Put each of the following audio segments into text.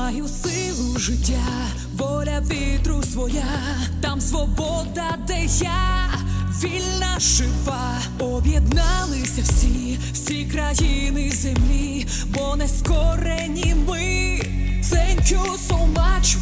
Маю силу життя, воля вітру своя, там свобода, де я вільна жива, об'єдналися всі, всі країни землі, бо не скорені ми. Thank you so much,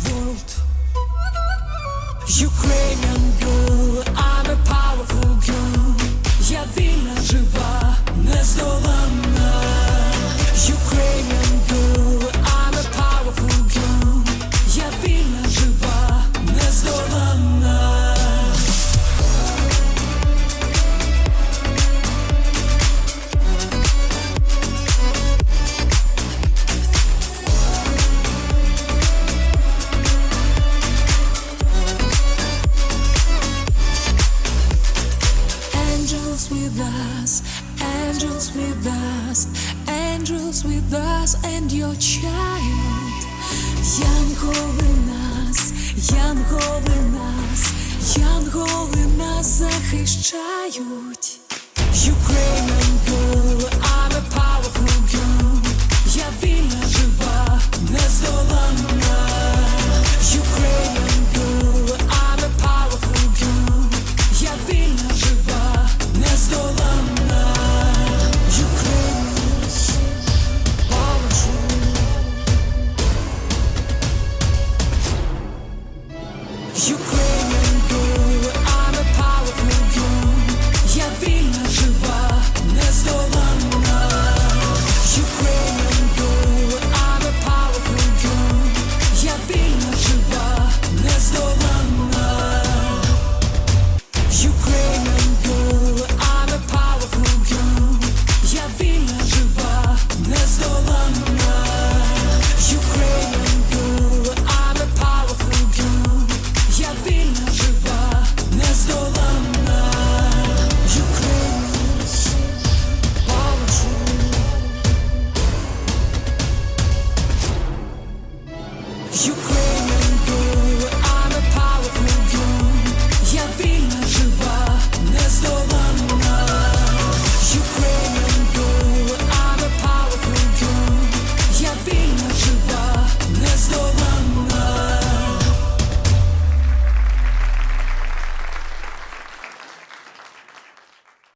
angels with us, angels with us and your child. Янголи нас, янголи нас, янголи нас захищають. Girl, You